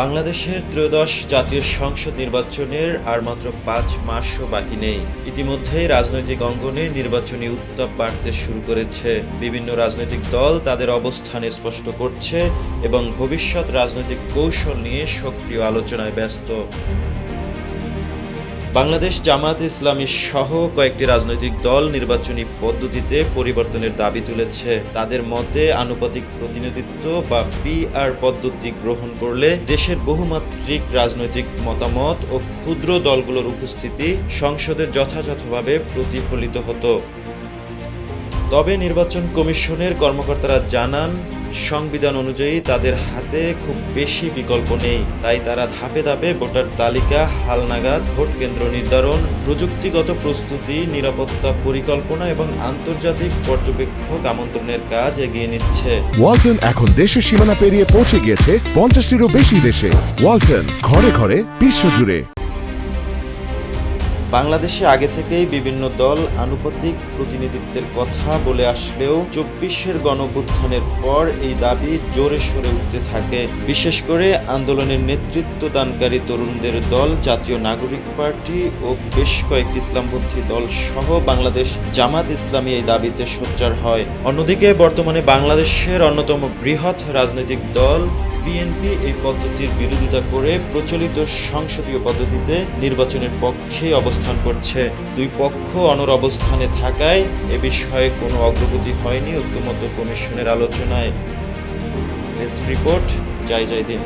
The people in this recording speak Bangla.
বাংলাদেশের ত্রয়োদশ জাতীয় সংসদ নির্বাচনের আর মাত্র পাঁচ মাসও বাকি নেই। ইতিমধ্যে রাজনৈতিক অঙ্গনে নির্বাচনী উত্তাপ বাড়তে শুরু করেছে। বিভিন্ন রাজনৈতিক দল তাদের অবস্থান স্পষ্ট করছে এবং ভবিষ্যৎ রাজনৈতিক কৌশল নিয়ে সক্রিয় আলোচনায় ব্যস্ত। বাংলাদেশ জামাত ইসলামী সহ কয়েকটি রাজনৈতিক দল নির্বাচনী পদ্ধতিতে পরিবর্তনের দাবি তুলেছে। তাদের মতে, আনুপাতিক প্রতিনিধিত্ব বা পিআর পদ্ধতি গ্রহণ করলে দেশের বহুমাত্রিক রাজনৈতিক মতামত ও ক্ষুদ্র দলগুলোর উপস্থিতি সংসদে যথাযথভাবে প্রতিফলিত হতো। তবে নির্বাচন কমিশনের কর্মকর্তারা জানান সংবিধান অনুযায়ী তাদের হাতে খুব বেশি বিকল্প নেই। তাই তারা ধাপে ধাপে ভোটার তালিকা হালনাগাদ ভোট কেন্দ্র নির্ধারণ, প্রযুক্তিগত প্রস্তুতি, নিরাপত্তা পরিকল্পনা এবং আন্তর্জাতিক পর্যবেক্ষক আমন্ত্রণের কাজ এগিয়ে নিচ্ছে। ওয়ালটন এখন দেশের সীমানা পেরিয়ে পৌঁছে গিয়েছে পঞ্চাশটিরও বেশি দেশে। ওয়ালটন ঘরে ঘরে বিশ্বজুড়ে বাংলাদেশে আগে থেকেই বিভিন্ন দল আনুপাতিক প্রতিনিধিত্বের কথা বলে আসলেও চব্বিশের গণভ্যুত্থানের পর এই দাবি জোরে সরে উঠতে থাকে। বিশেষ করে আন্দোলনের নেতৃত্ব দানকারী তরুণদের দল, জাতীয় নাগরিক পার্টি ও বেশ কয়েকটি ইসলামপন্থী দল সহ বাংলাদেশ জামাত ইসলামী এই দাবিতে সোচ্চার হয়। অন্যদিকে বর্তমানে বাংলাদেশের অন্যতম বৃহৎ রাজনৈতিক দল বিএনপি এই পদ্ধতির বিরোধিতা করে প্রচলিত সংসদীয় পদ্ধতিতে নির্বাচনের পক্ষে অবস্থান করছে। দুই পক্ষ অনর অবস্থানে থাকায় এ বিষয়ে কোনো অগ্রগতি হয়নি ঐক্যমত্য কমিশনের আলোচনায়। রিপোর্ট, জয় জয় দিন।